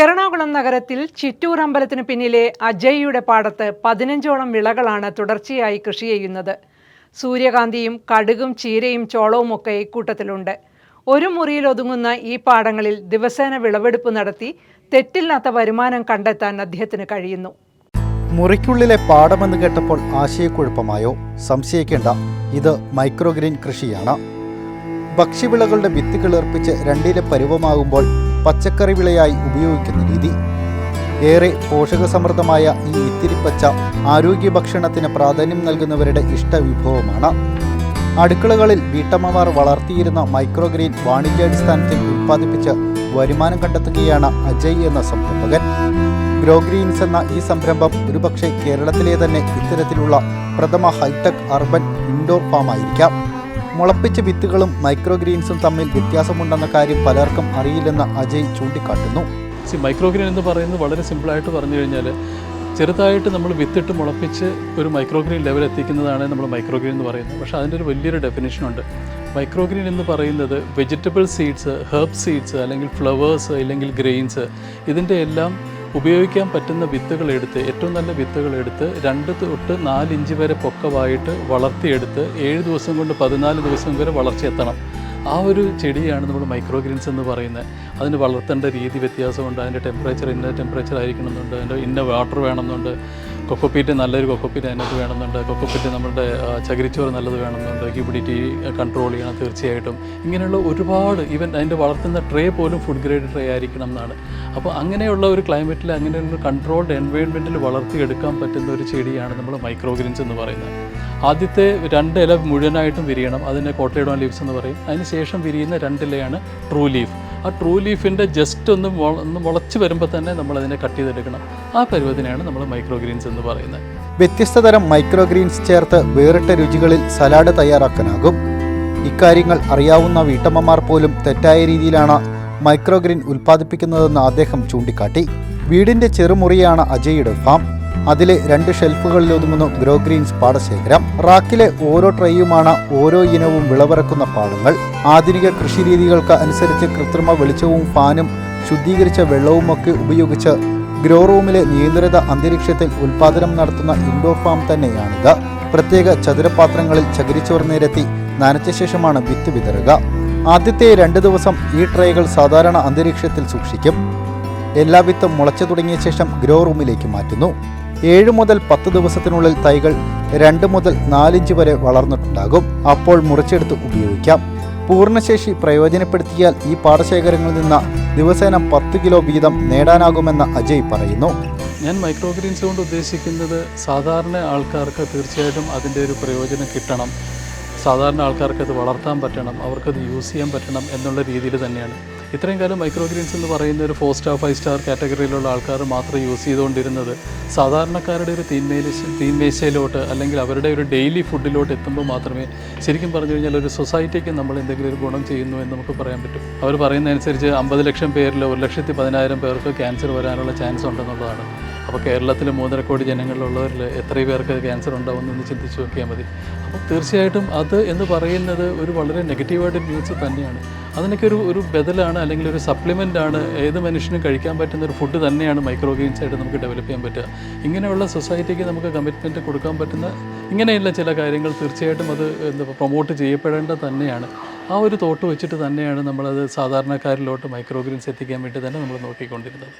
എറണാകുളം നഗരത്തിൽ ചിറ്റൂർ അമ്പലത്തിന് പിന്നിലെ അജയ്യുടെ പാടത്ത് പതിനഞ്ചോളം വിളകളാണ് തുടർച്ചയായി കൃഷി ചെയ്യുന്നത്. സൂര്യകാന്തിയും കടുകും ചീരയും ചോളവും ഒക്കെ ഇക്കൂട്ടത്തിലുണ്ട്. ഒരു മുറിയിൽ ഒതുങ്ങുന്ന ഈ പാടങ്ങളിൽ ദിവസേന വിളവെടുപ്പ് നടത്തി തെറ്റില്ലാത്ത വരുമാനം കണ്ടെത്താൻ അദ്ദേഹത്തിന് കഴിയുന്നു. മുറിക്കുള്ളിലെ പാടമെന്ന് കേട്ടപ്പോൾ ആശയക്കുഴപ്പമായോ? സംശയിക്കേണ്ട. ഇത് മൈക്രോഗ്രീൻ കൃഷിയാണ്. ഭക്ഷ്യവിളകളുടെ വിത്തുകൾ ഏർപ്പിച്ച് രണ്ടിലെ പരുവമാകുമ്പോൾ പച്ചക്കറി വിളയായി ഉപയോഗിക്കുന്ന രീതി. ഏറെ പോഷകസമൃദ്ധമായ ഈ ഇത്തിരിപ്പച്ച ആരോഗ്യ ഭക്ഷണത്തിന് പ്രാധാന്യം നൽകുന്നവരുടെ ഇഷ്ടവിഭവമാണ് അടുക്കളകളിൽ വീട്ടമ്മമാർ വളർത്തിയിരുന്ന മൈക്രോഗ്രീൻ വാണിജ്യാടിസ്ഥാനത്തിൽ ഉൽപ്പാദിപ്പിച്ച് വരുമാനം കണ്ടെത്തുകയാണ് അജയ് എന്ന സംരംഭകൻ. ഗ്രോഗ്രീൻസ് എന്ന ഈ സംരംഭം ഒരുപക്ഷെ കേരളത്തിലെ തന്നെ ഇത്തരത്തിലുള്ള പ്രഥമ ഹൈടെക് അർബൻ ഇൻഡോർ ഫാം ആയിരിക്കാം മുളപ്പിച്ച വിത്തുകളും മൈക്രോഗ്രീൻസും തമ്മിൽ വ്യത്യാസമുണ്ടെന്ന കാര്യം പലർക്കും അറിയില്ലെന്ന് അജയ് ചൂണ്ടിക്കാട്ടുന്നു. സി മൈക്രോഗ്രീൻ എന്ന് പറയുന്നത് വളരെ സിമ്പിളായിട്ട് പറഞ്ഞു കഴിഞ്ഞാൽ ചെറുതായിട്ട് നമ്മൾ വിത്തിട്ട് മുളപ്പിച്ച് ഒരു മൈക്രോഗ്രീൻ ലെവൽ എത്തിക്കുന്നതാണ് നമ്മൾ മൈക്രോഗ്രീൻ എന്ന് പറയുന്നത്. പക്ഷേ അതിന്റെ ഒരു വലിയൊരു ഡെഫിനേഷൻ ഉണ്ട്. മൈക്രോഗ്രീൻ എന്ന് പറയുന്നത് വെജിറ്റബിൾ സീഡ്സ് ഹെർബ് സീഡ്സ് അല്ലെങ്കിൽ ഫ്ലവേഴ്സ് അല്ലെങ്കിൽ ഗ്രെയിൻസ് ഇതിന്റെ എല്ലാം ഉപയോഗിക്കാൻ പറ്റുന്ന വിത്തുകൾ എടുത്ത് ഏറ്റവും നല്ല വിത്തുകൾ എടുത്ത് രണ്ട് തൊട്ട് നാല് ഇഞ്ച് വരെ പൊക്കമായിട്ട് വളർത്തിയെടുത്ത് ഏഴ് ദിവസം കൊണ്ട് പതിനാല് ദിവസം വരെ വളർച്ച എത്തണം. ആ ഒരു ചെടിയാണ് നമ്മൾ മൈക്രോഗ്രീൻസ് എന്ന് പറയുന്നത്. അതിന് വളർത്തേണ്ട രീതി വ്യത്യാസമുണ്ട്. അതിന്റെ ടെമ്പറേച്ചർ ഇന്ന ടെമ്പറേച്ചർ ആയിരിക്കണമെന്നുണ്ട്. അതിന്റെ ഇന്ന വാട്ടർ വേണമെന്നുണ്ട്. കൊക്കോപ്പീറ്റ് നല്ലൊരു കൊക്കോപ്പീറ്റ് അതിനകത്ത് വേണമെന്നുണ്ട്. കൊക്കോപ്പീറ്റ് നമ്മുടെ ചകിരിച്ചോറ് നല്ലത് വേണമെന്നുണ്ട്. ഹ്യൂമിഡിറ്റി കൺട്രോൾ ചെയ്യണം തീർച്ചയായിട്ടും. ഇങ്ങനെയുള്ള ഒരുപാട് ഈവൻ അതിന്റെ വളർത്തുന്ന ട്രേ പോലും ഫുഡ് ഗ്രേഡ് ട്രേ ആയിരിക്കണം എന്നാണ്. അപ്പോൾ അങ്ങനെയുള്ള ഒരു ക്ലൈമറ്റിൽ അങ്ങനെയുള്ള കൺട്രോൾഡ് എൻവയോൺമെന്റിൽ വളർത്തിയെടുക്കാൻ പറ്റുന്ന ഒരു ചെടിയാണ് നമ്മൾ മൈക്രോഗ്രീൻസ് എന്ന് പറയുന്നത്. ആദ്യത്തെ രണ്ട് ഇല മുഴുവനായിട്ടും വിരിയണം. അതിനെ കോട്ടയിടോൺ ലീവ്സ് എന്ന് പറയും. അതിന് ശേഷം വിരിയുന്ന രണ്ടിലയാണ് ട്രൂ ലീഫ്. ആ ട്രൂ ലീഫിന്റെ ജസ്റ്റ് ഒന്ന് ഒന്ന് മുളച്ച് വരുമ്പോൾ തന്നെ നമ്മൾ അതിനെ കട്ട് ചെയ്തെടുക്കണം. ആ പരുവത്തിനെയാണ് നമ്മൾ മൈക്രോഗ്രീൻസ് എന്ന് പറയുന്നത്. വ്യത്യസ്ത തരം മൈക്രോഗ്രീൻസ് ചേർത്ത് വേറിട്ട രുചികളിൽ സലാഡ് തയ്യാറാക്കാനാകും. ഇക്കാര്യങ്ങൾ അറിയാവുന്ന വീട്ടമ്മമാർ പോലും തെറ്റായ രീതിയിലാണ് മൈക്രോഗ്രീൻ ഉൽപ്പാദിപ്പിക്കുന്നതെന്ന് അദ്ദേഹം ചൂണ്ടിക്കാട്ടി. വീടിന്റെ ചെറുമുറിയാണ് അജയുടെ ഫാം അതിലെ രണ്ട് ഷെൽഫുകളിൽ ഒതുങ്ങുന്നു ഗ്രോ ഗ്രീൻസ് പാടശേഖരം റാക്കിലെ ഓരോ ട്രേയുമാണ് ഓരോ ഇനവും വിളവിറക്കുന്ന പാടങ്ങൾ ആധുനിക കൃഷിരീതികൾക്ക് അനുസരിച്ച് കൃത്രിമ വെളിച്ചവും ഫാനും ശുദ്ധീകരിച്ച വെള്ളവുമൊക്കെ ഉപയോഗിച്ച് ഗ്രോ റൂമിലെ നിയന്ത്രിത അന്തരീക്ഷത്തിൽ ഉൽപാദനം നടത്തുന്ന ഇൻഡോർ ഫാം തന്നെയാണിത്. പ്രത്യേക ചതുരപാത്രങ്ങളിൽ ചകിരിച്ചോർ നിരത്തി നനച്ച ശേഷമാണ് വിത്ത് വിതറുക. ആദ്യത്തെ രണ്ട് ദിവസം ഈ ട്രേകൾ സാധാരണ അന്തരീക്ഷത്തിൽ സൂക്ഷിക്കും. എല്ലാ വിത്തും മുളച്ചു തുടങ്ങിയ ശേഷം ഗ്രോ റൂമിലേക്ക് മാറ്റുന്നു. ഏഴ് മുതൽ പത്ത് ദിവസത്തിനുള്ളിൽ തൈകൾ രണ്ട് മുതൽ നാലിഞ്ച് വരെ വളർന്നിട്ടുണ്ടാകും. അപ്പോൾ മുറിച്ചെടുത്ത് ഉപയോഗിക്കാം. പൂർണശേഷി പ്രയോജനപ്പെടുത്തിയാൽ ഈ പാടശേഖരങ്ങളിൽ നിന്ന് ദിവസേന പത്ത് കിലോ വീതം നേടാനാകുമെന്ന് അജയ് പറയുന്നു. ഞാൻ മൈക്രോഗ്രീൻസ് കൊണ്ട് ഉദ്ദേശിക്കുന്നത് സാധാരണ ആൾക്കാർക്ക് തീർച്ചയായിട്ടും അതിന്റെ ഒരു പ്രയോജനം കിട്ടണം. സാധാരണ ആൾക്കാർക്ക് അത് വളർത്താൻ പറ്റണം. അവർക്കത് യൂസ് ചെയ്യാൻ പറ്റണം എന്നുള്ള രീതിയിൽ തന്നെയാണ്. ഇത്രയും കാലം മൈക്രോ ഗ്രീൻസ് എന്ന് പറയുന്ന ഒരു ഫോർ സ്റ്റാർ ഫൈവ് സ്റ്റാർ കാറ്റഗറിയിലുള്ള ആൾക്കാർ മാത്രം യൂസ് ചെയ്തുകൊണ്ടിരുന്നത് സാധാരണക്കാരുടെ ഒരു തീന്മേശ തീന്മേശയിലോട്ട് അല്ലെങ്കിൽ അവരുടെ ഒരു ഡെയിലി ഫുഡിലോട്ട് എത്തുമ്പോൾ മാത്രമേ ശരിക്കും പറഞ്ഞു കഴിഞ്ഞാൽ ഒരു സൊസൈറ്റിക്ക് നമ്മൾ എന്തെങ്കിലും ഒരു ഗുണം ചെയ്യുന്നു എന്ന് നമുക്ക് പറയാൻ പറ്റും. അവർ പറയുന്നതനുസരിച്ച് അമ്പത് ലക്ഷം പേരിൽ ഒരു ലക്ഷത്തി പതിനായിരം പേർക്ക് ക്യാൻസർ വരാനുള്ള ചാൻസ് ഉണ്ടെന്നുള്ളതാണ്. അപ്പോൾ കേരളത്തിൽ മൂന്നര കോടി ജനങ്ങളിലുള്ളവരിൽ എത്ര പേർക്ക് ക്യാൻസർ ഉണ്ടാവുമെന്ന് ചിന്തിച്ച് നോക്കിയാൽ മതി. അപ്പോൾ തീർച്ചയായിട്ടും അത് എന്ന് പറയുന്നത് ഒരു വളരെ നെഗറ്റീവായിട്ട് ന്യൂസ് തന്നെയാണ്. അതിനൊക്കെ ഒരു ഒരു ബദലാണ് അല്ലെങ്കിൽ ഒരു സപ്ലിമെന്റ് ആണ് ഏത് മനുഷ്യനും കഴിക്കാൻ പറ്റുന്ന ഒരു ഫുഡ് തന്നെയാണ് മൈക്രോ മൈക്രോഗ്രീൻസ് ആയിട്ട് നമുക്ക് ഡെവലപ്പ് ചെയ്യാൻ പറ്റുക. ഇങ്ങനെയുള്ള സൊസൈറ്റിക്ക് നമുക്ക് കമ്മിറ്റ്മെന്റ് കൊടുക്കാൻ പറ്റുന്ന ഇങ്ങനെയുള്ള ചില കാര്യങ്ങൾ തീർച്ചയായിട്ടും അത് എന്താ പ്രൊമോട്ട് ചെയ്യപ്പെടേണ്ടത് തന്നെയാണ്. ആ ഒരു തോട്ട് വെച്ചിട്ട് തന്നെയാണ് നമ്മളത് സാധാരണക്കാരിലോട്ട് മൈക്രോ ഗ്രീൻസ് എത്തിക്കാൻ വേണ്ടി തന്നെ നമ്മൾ നോക്കിക്കൊണ്ടിരുന്നത്.